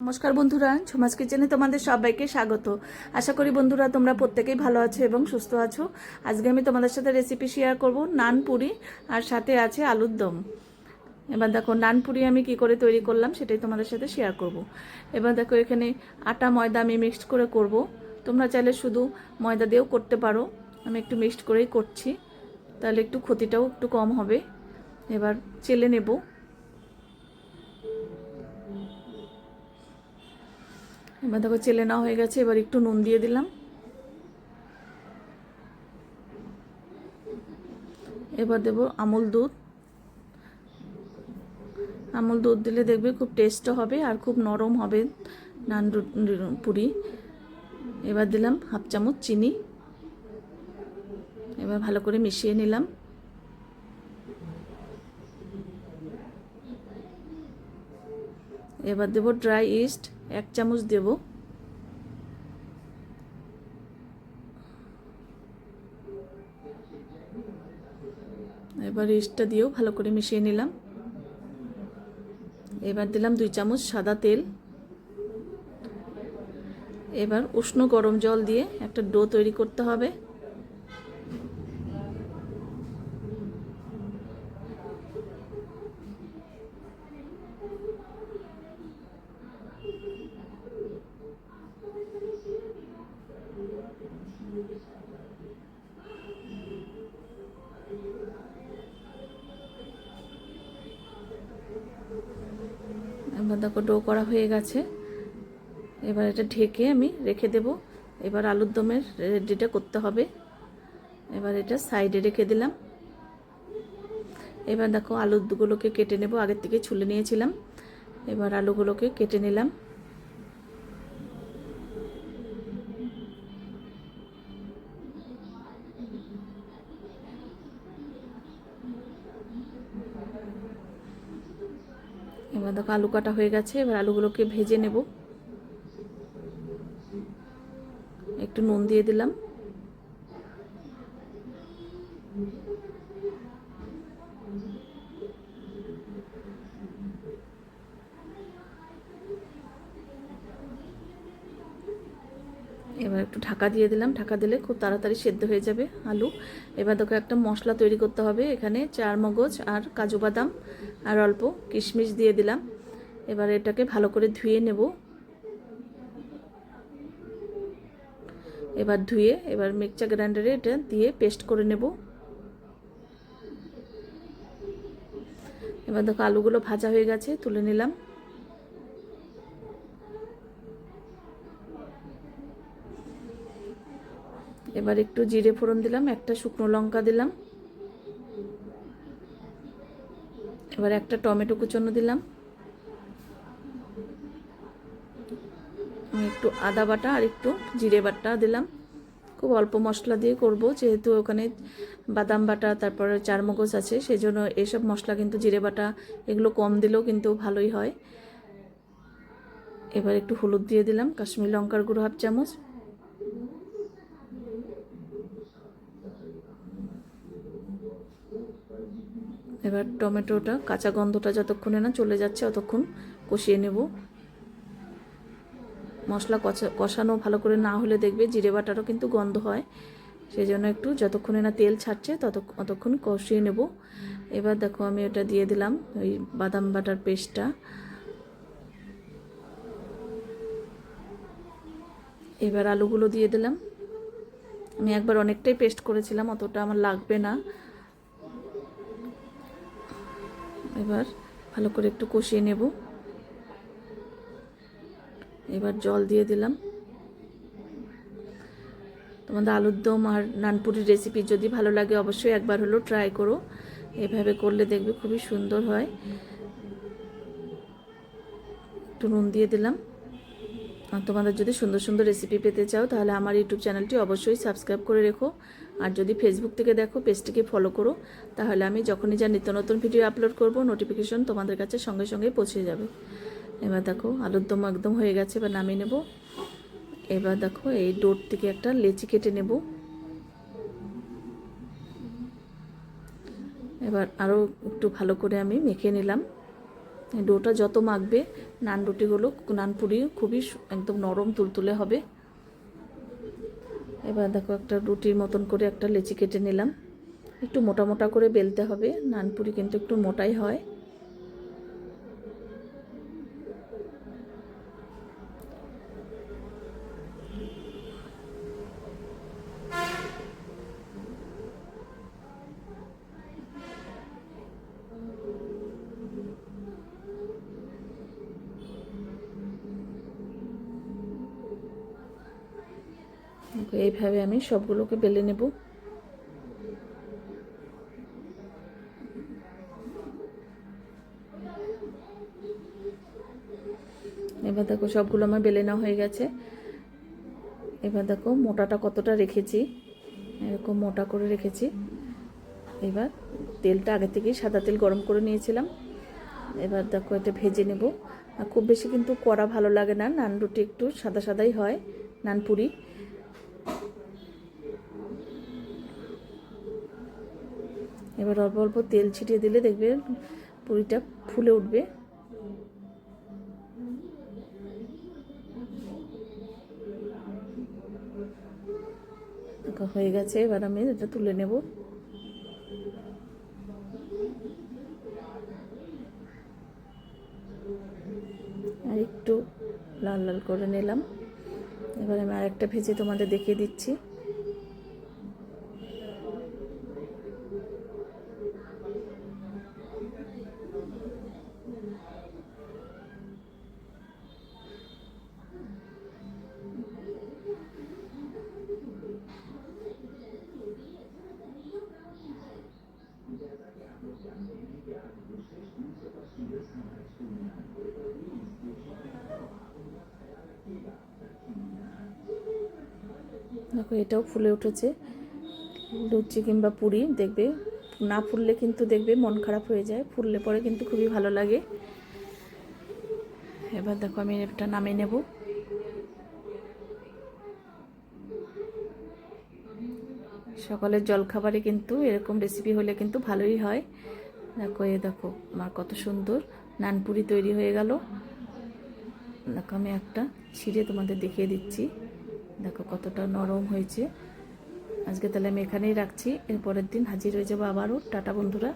নমস্কার বন্ধুরা ঝুমাস কিচেনে তোমাদের সবাইকে স্বাগত। আশা করি বন্ধুরা তোমরা প্রত্যেকেই ভালো আছো এবং সুস্থ আছো। আজকে আমি তোমাদের সাথে রেসিপি শেয়ার করব নান পুরি আর সাথে আছে আলুর দম। এবার দেখো, নান পুরি আমি কি করে তৈরি করলাম সেটাই তোমাদের সাথে শেয়ার করব। এবার দেখো, এখানে আটা, ময়দা আমি মিক্সড করে করব। তোমরা চাইলে শুধু ময়দা দিয়েও করতে পারো। আমি একটু মিক্সড করেই করছি। তাহলে একটু ক্ষতিটাও একটু কম হবে। এবার চেলে নেব। এবার দেখো চেলে নেওয়া হয়ে গেছে, এবার একটু নুন দিয়ে দিলাম। এবার দেব আমুল দুধ। আমুল দুধ দিলে দেখবে খুব টেস্টও হবে আর খুব নরম হবে নান পুরি। এবার দিলাম হাফ চামচ চিনি। এবার ভালো করে মিশিয়ে নিলাম। এবার দেব ড্রাই ইস্ট। এক চামচ দেব। এবার ইস্টটা দিয়েও ভালো করে মিশিয়ে নিলাম। এবার দিলাম দুই চামচ সাদা তেল। এবার উষ্ণ গরম জল দিয়ে একটা ডো তৈরি করতে হবে। এবার দেখো ডো করা হয়ে গেছে। এবার এটা ঢেকে আমি রেখে দেব। এবার আলুর দমের রেডিটা করতে হবে। এবার এটা সাইডে রেখে দিলাম। এবার দেখো আলুগুলোকে কেটে নেব। আগের থেকে ছুলে নিয়েছিলাম। এবার আলুগুলোকে কেটে নিলাম। দেখো আলু কাটা হয়ে গেছে এবার আলুগুলোকে ভেজে নেব। একটু নুন দিয়ে দিলাম। এবার একটু ঢাকা দিয়ে দিলাম। ঢাকা দিলে খুব তাড়াতাড়ি সেদ্ধ হয়ে যাবে আলু। এবার দেখো একটা মশলা তৈরি করতে হবে। এখানে চার মগজ আর কাজু বাদাম আর অল্প কিশমিশ দিয়ে দিলাম। এবার এটাকে ভালো করে ধুয়ে নেব। এবার ধুয়ে এবার মিক্সার গ্রাইন্ডারে এটা দিয়ে পেস্ট করে নেব। এবার দেখো আলুগুলো ভাজা হয়ে গেছে, তুলে নিলাম। এবার একটু জিরে ফোড়ন দিলাম, একটা শুকনো লঙ্কা দিলাম। এবার একটা টমেটো কুচনো দিলাম। একটু আদা বাটা আর একটু জিরে বাটা দিলাম। খুব অল্প মশলা দিয়ে করব, যেহেতু ওখানে বাদাম বাটা, তারপরে চারমগজ আছে, সেজন্য এসব মশলা কিন্তু জিরে বাটা, এগুলো কম দিলেও কিন্তু ভালোই হয়। এবার একটু হলুদ দিয়ে দিলাম, কাশ্মীর লঙ্কার গুঁড়ো হাফ চামচ। এবার টমেটোটা, কাঁচা গন্ধটা যতক্ষণে না চলে যাচ্ছে ততক্ষণ কষিয়ে নেব। মশলা কষা কষানো ভালো করে না হলে দেখবে জিরে বাটারও কিন্তু গন্ধ হয়। সেই জন্য একটু যতক্ষণে না তেল ছাড়ছে তত ততক্ষণ কষিয়ে নেব। এবার দেখো আমি ওটা দিয়ে দিলাম ওই বাদাম বাটার পেস্টটা। এবার আলুগুলো দিয়ে দিলাম। আমি একবার অনেকটাই পেস্ট করেছিলাম, অতটা আমার লাগবে না। এবার ভালো করে একটু কষিয়ে নেব। এবার জল দিয়ে দিলাম। তোমাদের আলুর দম আর নানপুরির রেসিপি যদি ভালো লাগে অবশ্যই একবার হলো ট্রাই করো। এভাবে করলে দেখবে খুবই সুন্দর হয়। একটু নুন দিয়ে দিলাম। তোমাদের যদি সুন্দর সুন্দর রেসিপি পেতে চাও, তাহলে আমার ইউটিউব চ্যানেলটি অবশ্যই সাবস্ক্রাইব করে রেখো। আর যদি ফেসবুক থেকে দেখো পেজটিকে ফলো করো, তাহলে আমি যখনই যা নিত্য নতুন ভিডিও আপলোড করব নোটিফিকেশন তোমাদের কাছে সঙ্গে সঙ্গেই পৌঁছে যাবে। এবার দেখো, আলুর দম একদম হয়ে গেছে, এবার নামিয়ে নেব। এবার দেখো, এই ডোর থেকে একটা লেচি কেটে নেব। এবার আরও একটু ভালো করে আমি মেখে নিলাম। ডোটা যত মাখবে নান রুটিগুলো নান পুরি খুবই একদম নরম তুলতুলে হবে। এবার দেখো একটা রুটির মতন করে একটা লেচি কেটে নিলাম। একটু মোটা মোটা করে বেলতে হবে নানপুরি কিন্তু একটু মোটাই হয়। এইভাবে আমি সবগুলোকে বেলে নেব। এবার দেখো সবগুলো আমার বেলে নেওয়া হয়ে গেছে। এবার দেখো মোটাটা কতটা রেখেছি। এরকম মোটা করে রেখেছি। এবার তেলটা আগে থেকেই সাদা তেল গরম করে নিয়েছিলাম। এবার দেখো এটা ভেজে নেব। আর খুব বেশি কিন্তু কড়া ভালো লাগে না। নান রুটি একটু সাদা সাদাই হয়, নান এবার অল্প অল্প তেল ছিটিয়ে দিলে দেখবে পুরিটা ফুলে উঠবে। হয়ে গেছে, এবার আমি এটা তুলে নেব। আর একটু লাল লাল করে নিলাম। এবার আমি আরেকটা ভেজে তোমাদের দেখিয়ে দিচ্ছি। দেখো, এটাও ফুলে উঠেছে। লুচি কিংবা পুরি, দেখবে। না ফুললে কিন্তু দেখবে মন খারাপ হয়ে যায়। ফুললে পরে কিন্তু খুবই ভালো লাগে। এবার দেখো, আমি এটা নামিয়ে নেব। সকালের জলখাবারে কিন্তু এরকম রেসিপি হলে কিন্তু ভালোই হয়। দেখো, এ দেখো, আমার কত সুন্দর নানপুরি তৈরি হয়ে গেল। দেখো, আমি একটা ছিঁড়ে তোমাদের দেখিয়ে দিচ্ছি। দেখো কতটা নরম হয়েছে। আজকে তাহলে আমি এখানেই রাখছি। এরপরের দিন হাজির হয়ে যাব আবারও। টাটা বন্ধুরা।